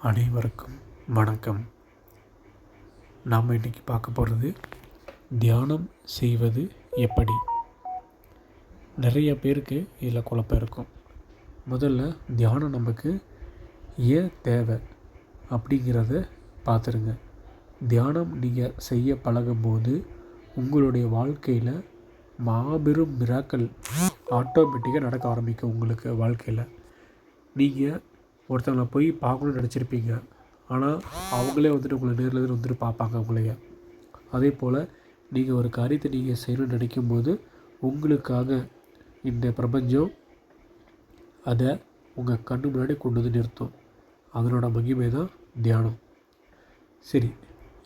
அனைவருக்கும் வணக்கம். நாம் இன்றைக்கி பார்க்க போகிறது தியானம் செய்வது எப்படி? நிறைய பேருக்கு இதில் குழப்பம் இருக்கும். முதல்ல தியானம் நமக்கு ஏன் தேவை அப்படிங்கிறத பார்த்துருங்க. தியானம் நீங்கள் செய்ய பழகும்போது உங்களுடைய வாழ்க்கையில் மாபெரும் மிராக்கள் ஆட்டோமேட்டிக்காக நடக்க ஆரம்பிக்கும் உங்களுக்கு வாழ்க்கையில். நீங்கள் ஒருத்தவங்களை போய் பார்க்கணுன்னு நினச்சிருப்பீங்க. ஆனால் அவங்களே வந்துட்டு உங்களை நேரில் நேரில் வந்துட்டு பார்ப்பாங்க உங்களைய. அதே போல் நீங்கள் ஒரு காரியத்தை நீங்கள் செய்யணும்னு நினைக்கும்போது உங்களுக்காக இந்த பிரபஞ்சம் அதை உங்கள் கண்ணு முன்னாடி கொண்டு வந்து நிறுத்தும். அதனோட மகிமை தான் தியானம். சரி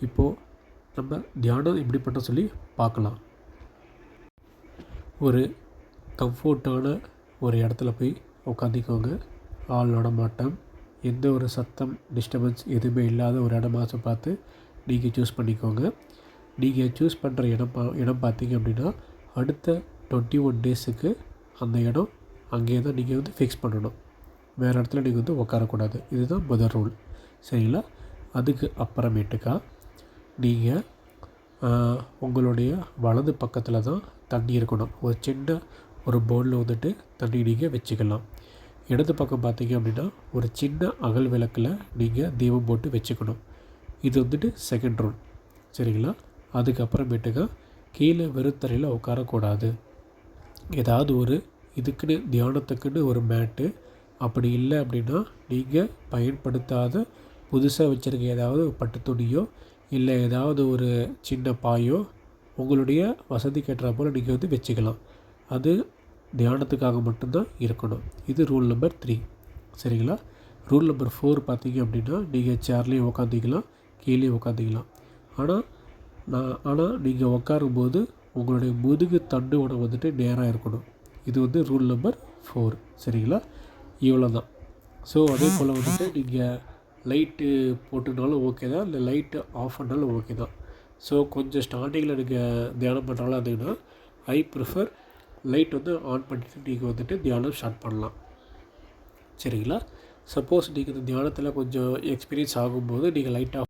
இப்போது நம்ம தியானம் எப்படி பண்ண சொல்லி பார்க்கலாம். ஒரு கம்ஃபோர்ட்டான ஒரு இடத்துல போய் உட்காந்திக்கோங்க ஆள் நடமாட்டம் எந்த ஒரு சத்தம் டிஸ்டர்பன்ஸ் எதுவுமே இல்லாத ஒரு இடமாச்சும் பார்த்து நீங்கள் சூஸ் பண்ணிக்கோங்க. நீங்கள் சூஸ் பண்ணுற இடம் பா இடம் பார்த்தீங்க அப்படின்னா அடுத்த டுவெண்ட்டி ஒன் டேஸுக்கு அந்த இடம் அங்கேயே தான் நீங்கள் வந்து ஃபிக்ஸ் பண்ணணும். வேறு இடத்துல நீங்கள் வந்து உட்காரக்கூடாது இதுதான் முதல் ரூல் சரிங்களா? அதுக்கு அப்புறமேட்டுக்கா நீங்கள் உங்களுடைய வலது பக்கத்தில் தான் தண்ணி இருக்கணும். ஒரு சின்ன ஒரு பவுலில் வந்துட்டு தண்ணி நீங்கள் வச்சுக்கலாம். இடது பக்கம் பார்த்தீங்க அப்படின்னா ஒரு சின்ன அகல் விளக்கில் நீங்கள் தீபம் போட்டு வச்சுக்கணும். இது வந்துட்டு செகண்ட் ரூல் சரிங்களா? அதுக்கப்புறமேட்டுக்கா கீழே வெறுத்தரையில் உட்காரக்கூடாது. ஏதாவது ஒரு இதுக்குன்னு தியானத்துக்குன்னு ஒரு மேட்டு அப்படி இல்லை அப்படின்னா நீங்கள் பயன்படுத்தாத புதுசாக வச்சுருக்க ஏதாவது பட்டு துணியோ இல்லை ஏதாவது ஒரு சின்ன பாயோ உங்களுடைய வசதி கேட்டுற போல் நீங்கள் வந்து வச்சுக்கலாம். அது தியானத்துக்காக மட்டும்தான் இருக்கணும். இது ரூல் நம்பர் த்ரீ சரிங்களா? ரூல் நம்பர் ஃபோர் பார்த்தீங்க அப்படின்னா நீங்கள் சேர்லேயும் உக்காந்திக்கலாம் கீழே உக்காந்திக்கலாம். ஆனால் நான் ஆனால் நீங்கள் உட்காரும்போது உங்களுடைய முதுகு தண்டுவோட வந்துட்டு நேராக இருக்கணும். இது வந்து ரூல் நம்பர் ஃபோர் சரிங்களா? இவ்வளோ தான் ஸோ அதே போல் வந்துட்டு நீங்கள் லைட்டு போட்டுனாலும் ஓகே தான் இல்லை லைட்டு ஆஃப் பண்ணாலும் ஓகே தான். ஸோ கொஞ்சம் ஸ்டார்டிங்கில் நீங்கள் தியானம் பண்ணுறாலும் அதுனா ஐ ப்ரிஃபர் லைட் வந்து ஆன் பண்ணிவிட்டு நீங்கள் வந்துட்டு தியானம் ஸ்டார்ட் பண்ணலாம். சரிங்களா? சப்போஸ் நீங்கள் இந்த தியானத்தில் கொஞ்சம் எக்ஸ்பீரியன்ஸ் ஆகும்போது நீங்கள் லைட்டாக